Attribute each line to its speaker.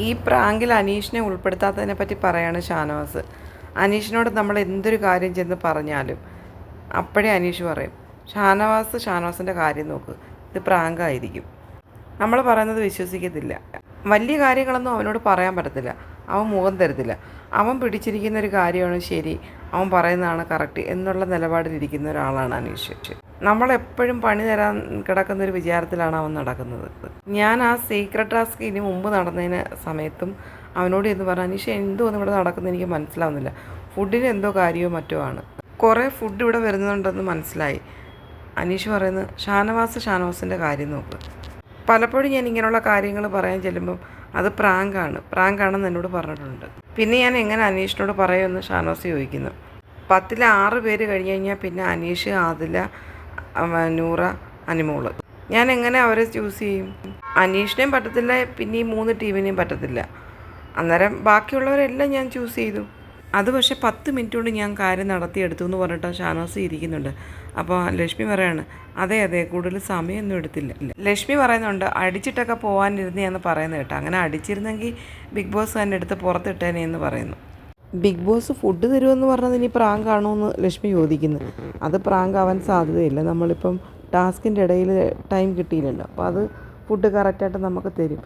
Speaker 1: ഈ പ്രാങ്കിൽ അനീഷിനെ ഉൾപ്പെടുത്താത്തതിനെ പറ്റി പറയാണ് ഷാനവാസ്. അനീഷിനോട് നമ്മൾ എന്തൊരു കാര്യം ചെന്ന് പറഞ്ഞാലും അപ്പോഴേ അനീഷ് പറയും ഷാനവാസ് ഷാനവാസിന്റെ കാര്യം നോക്ക് ഇത് പ്രാങ്കായിരിക്കും. നമ്മൾ പറയുന്നത് വിശ്വസിക്കത്തില്ല. വലിയ കാര്യങ്ങളൊന്നും അവനോട് പറയാൻ പറ്റത്തില്ല. അവൻ മുഖം തരത്തില്ല. അവൻ പിടിച്ചിരിക്കുന്ന ഒരു കാര്യമാണ് ശരി അവൻ പറയുന്നതാണ് കറക്റ്റ് എന്നുള്ള നിലപാടിലിരിക്കുന്ന ഒരാളാണ് അനീഷ്. നമ്മളെപ്പോഴും പണി തരാൻ കിടക്കുന്ന ഒരു വിചാരത്തിലാണ് അവൻ നടക്കുന്നത്. ഞാൻ ആ സീക്രട്ട് ടാസ്ക് ഇനി മുമ്പ് നടന്നതിന് സമയത്തും അവനോട് എന്ന് പറഞ്ഞു എന്തോ ഒന്നും ഇവിടെ നടക്കുന്നത് എനിക്ക് മനസ്സിലാവുന്നില്ല. ഫുഡിന് എന്തോ കാര്യമോ മറ്റോ ആണ്. കുറേ ഫുഡ് ഇവിടെ വരുന്നുണ്ടെന്ന് മനസ്സിലായി. അനീഷ് പറയുന്നത് ഷാനവാസ് ഷാനവാസിന്റെ കാര്യം നോക്ക്. പലപ്പോഴും ഞാൻ ഇങ്ങനെയുള്ള കാര്യങ്ങൾ പറയാൻ ചെല്ലുമ്പം അത് പ്രാങ്കാണ് പ്രാങ്കാണെന്ന് എന്നോട് പറഞ്ഞിട്ടുണ്ട്. പിന്നെ ഞാൻ എങ്ങനെ അനീഷിനോട് പറയുമെന്ന് ഷാനവാസ് ചോദിക്കുന്നു. പത്തിലെ ആറ് പേര് കഴിഞ്ഞ് കഴിഞ്ഞാൽ പിന്നെ അനീഷ് ആദില നൂറ അനിമോൾ. ഞാൻ എങ്ങനെ അവരെ ചൂസ് ചെയ്യും? അനീഷിനെയും പറ്റത്തില്ല പിന്നെ ഈ മൂന്ന് ടീമിനെയും പറ്റത്തില്ല. അന്നേരം ബാക്കിയുള്ളവരെല്ലാം ഞാൻ ചൂസ് ചെയ്തു. അത് പക്ഷേ പത്ത് മിനിറ്റ് കൊണ്ട് ഞാൻ കാര്യം നടത്തിയെടുത്തു എന്ന് പറഞ്ഞിട്ട് ഷാനോസ് ഇരിക്കുന്നുണ്ട്. അപ്പോൾ ലക്ഷ്മി പറയാണ് അതെ അതെ കൂടുതൽ സമയമൊന്നും എടുത്തില്ല. ലക്ഷ്മി പറയുന്നുണ്ട് അടിച്ചിട്ടൊക്കെ പോകാനിരുന്നേന്ന് പറയുന്നത് കേട്ടോ. അങ്ങനെ അടിച്ചിരുന്നെങ്കിൽ ബിഗ് ബോസ് തന്നെ എടുത്ത് പുറത്തിട്ടേനെ എന്ന് പറയുന്നു. ബിഗ് ബോസ് ഫുഡ് തരുമെന്ന് പറഞ്ഞത് ഇനി പ്രാങ്ക് ആണോ എന്ന് ലക്ഷ്മി ചോദിക്കുന്നു. അത് പ്രാങ്ക് ആവാൻ സാധ്യതയില്ല. നമ്മളിപ്പം ടാസ്കിന്റെ ഇടയിൽ ടൈം കിട്ടിയില്ലല്ലോ. അപ്പോൾ അത് ഫുഡ് കറക്റ്റായിട്ട് നമുക്ക് തരും.